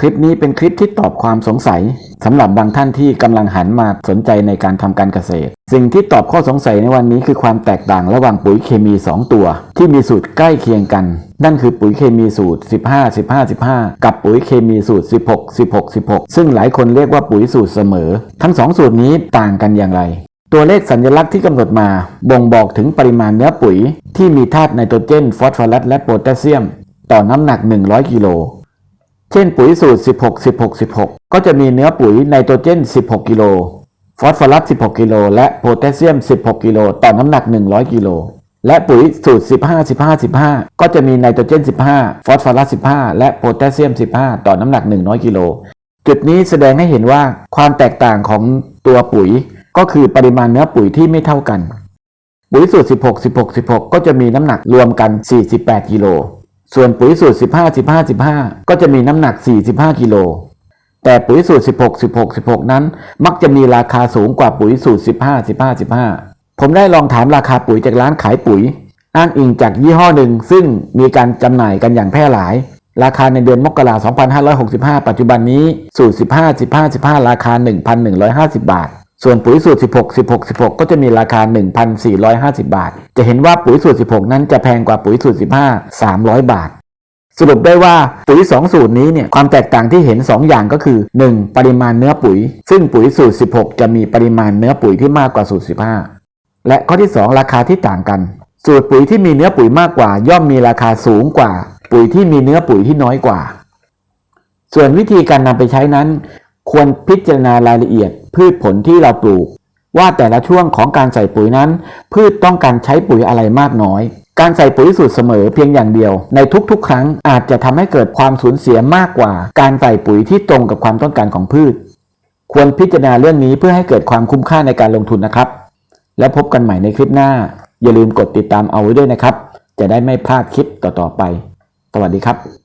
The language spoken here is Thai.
คลิปนี้เป็นคลิปที่ตอบความสงสัยสำหรับบางท่านที่กำลังหันมาสนใจในการทำการเกษตร สิ่งที่ตอบข้อสงสัยในวันนี้คือความแตกต่างระหว่างปุ๋ยเคมี 2 ตัว ที่มีสูตรใกล้เคียงกัน นั่นคือปุ๋ยเคมีสูตร 15 15 15 กับปุ๋ยเคมีสูตร 16 16 16 ซึ่งหลายคนเรียกว่าปุ๋ยสูตรเสมอ ทั้งสองสูตรนี้ต่างกันอย่างไร ตัวเลขสัญลักษณ์ที่กำหนดมาบ่งบอกถึงปริมาณเนื้อปุ๋ย ที่มีธาตุไนโตรเจน ฟอสฟอรัสและโพแทสเซียม ต่อน้ำหนัก 100 กิโล เช่นปุ๋ยสูตร 16 16 16 ก็จะมีเนื้อปุ๋ยไนโตรเจน 16 กิโล ฟอสฟอรัส 16 กิโล และโพแทสเซียม 16 กิโล ต่อน้ำหนัก 100 กิโล และปุ๋ยสูตร 15 15 15 ก็จะมีไนโตรเจน 15 ฟอสฟอรัส 15 และโพแทสเซียม 15 ต่อน้ำหนัก 100 กิโล จุดนี้แสดงให้เห็นว่าความแตกต่างของตัวปุ๋ย ก็คือปริมาณเนื้อปุ๋ยที่ไม่เท่ากัน ปุ๋ยสูตร 16 16 16 ก็จะมีน้ำหนักรวมกัน 48 กิโล ส่วนปุ๋ยสูตร 15 15 15 ก็จะมีน้ำหนัก 45 กิโล แต่ปุ๋ยสูตร 16 16 16 นั้น มักจะมีราคาสูงกว่าปุ๋ยสูตร 15 15 15 ผมได้ลองถามราคาปุ๋ยจากร้านขายปุ๋ย อ้างอิงจากยี่ห้อหนึ่ง ซึ่งมีการจำหน่ายกันอย่างแพร่หลาย ราคาในเดือนมกราคม 2565 ปัจจุบันนี้ สูตร 15 15 15 ราคา 1,150 บาท ส่วนปุ๋ยสูตร 16 16 16 ก็จะมีราคา 1,450 บาท จะเห็นว่าปุ๋ยสูตร 16 นั้นจะแพงกว่าปุ๋ยสูตร 15 300 บาท สรุปได้ว่าปุ๋ย 2 สูตรนี้เนี่ยความแตกต่างที่เห็น 2 อย่างก็คือ 1. ปริมาณเนื้อปุ๋ย ซึ่งปุ๋ยสูตร 16 จะมีปริมาณเนื้อปุ๋ยที่มากกว่าสูตร 15 และข้อที่ 2 ราคาที่ต่างกัน สูตรปุ๋ยที่มีเนื้อปุ๋ยมากกว่า ย่อมมีราคาสูงกว่า ปุ๋ยที่มีเนื้อปุ๋ยที่น้อยกว่า ส่วนวิธีการนำไปใช้นั้น ควรพิจารณารายละเอียด พืชผลที่เราปลูก ว่าแต่ละช่วงของการใส่ปุ๋ยนั้น พืชต้องการใช้ปุ๋ยอะไรมากน้อย การใส่ปุ๋ยสูตรเสมอเพียงอย่างเดียว ในทุกๆ ครั้งอาจจะทำให้เกิดความสูญเสียมากกว่า การใส่ปุ๋ยที่ตรงกับความต้องการของพืช ควรพิจารณาเรื่องนี้เพื่อให้เกิดความคุ้มค่าในการลงทุนนะครับ แล้วพบกันใหม่ในคลิปหน้า อย่าลืมกดติดตามเอาไว้ด้วยนะครับ จะได้ไม่พลาดคลิปต่อๆไป สวัสดีครับ